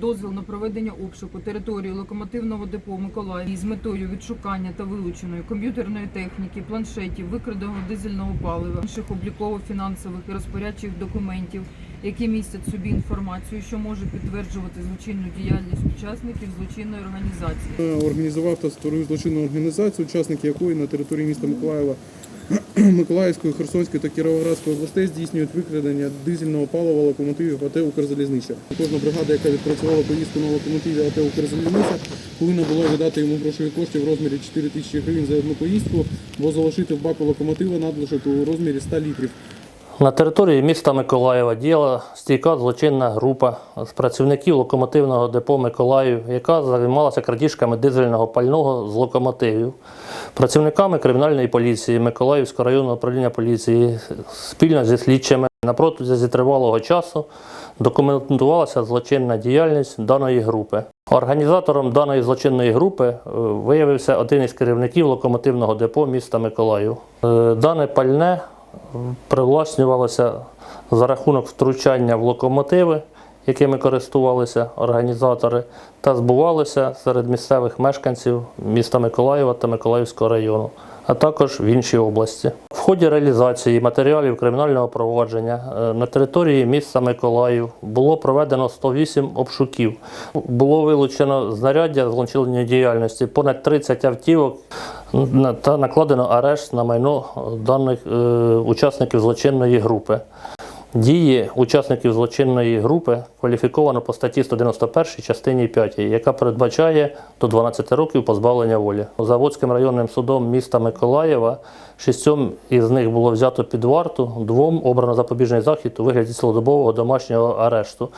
Дозвіл на проведення обшуку території локомотивного депо Миколаїв з метою відшукання та вилученої комп'ютерної техніки, планшетів, викраденого дизельного палива, інших обліково-фінансових і розпорядчих документів, які містять собі інформацію, що може підтверджувати злочинну діяльність учасників злочинної організації. Організував та створив злочинну організацію, учасники якої на території міста Миколаєва, Миколаївської, Херсонської та Кіровоградської областей здійснюють викрадення дизельного палива локомотивів АТ Укрзалізниця. Кожна бригада, яка відпрацювала поїздку на локомотиві АТ Укрзалізниця, повинна була видати йому грошові кошти в розмірі 4 тисячі гривень за одну поїздку, бо залишити в баку локомотива надлишок у розмірі 100 літрів. На території міста Миколаєва діяла стійка злочинна група з працівників локомотивного депо Миколаїв, яка займалася крадіжками дизельного пального з локомотивів. Працівниками кримінальної поліції Миколаївського районного управління поліції спільно зі слідчими на протязі тривалого часу документувалася злочинна діяльність даної групи. Організатором даної злочинної групи е, виявився один із керівників локомотивного депо міста Миколаїв. Е, Дане пальне привласнювалося за рахунок втручання в локомотиви, якими користувалися організатори, та збувалося серед місцевих мешканців міста Миколаєва та Миколаївського району, а також в іншій області. В ході реалізації матеріалів кримінального провадження е, на території міста Миколаїв було проведено 108 обшуків. Було вилучено знаряддя злочинної діяльності, понад 30 автівок та накладено арешт на майно даних е, учасників злочинної групи. Дії учасників злочинної групи кваліфіковано по статті 191 частині 5, яка передбачає до 12 років позбавлення волі. Заводським районним судом міста Миколаєва шістьом із них було взято під варту, двом обрано запобіжний захід у вигляді цілодобового домашнього арешту.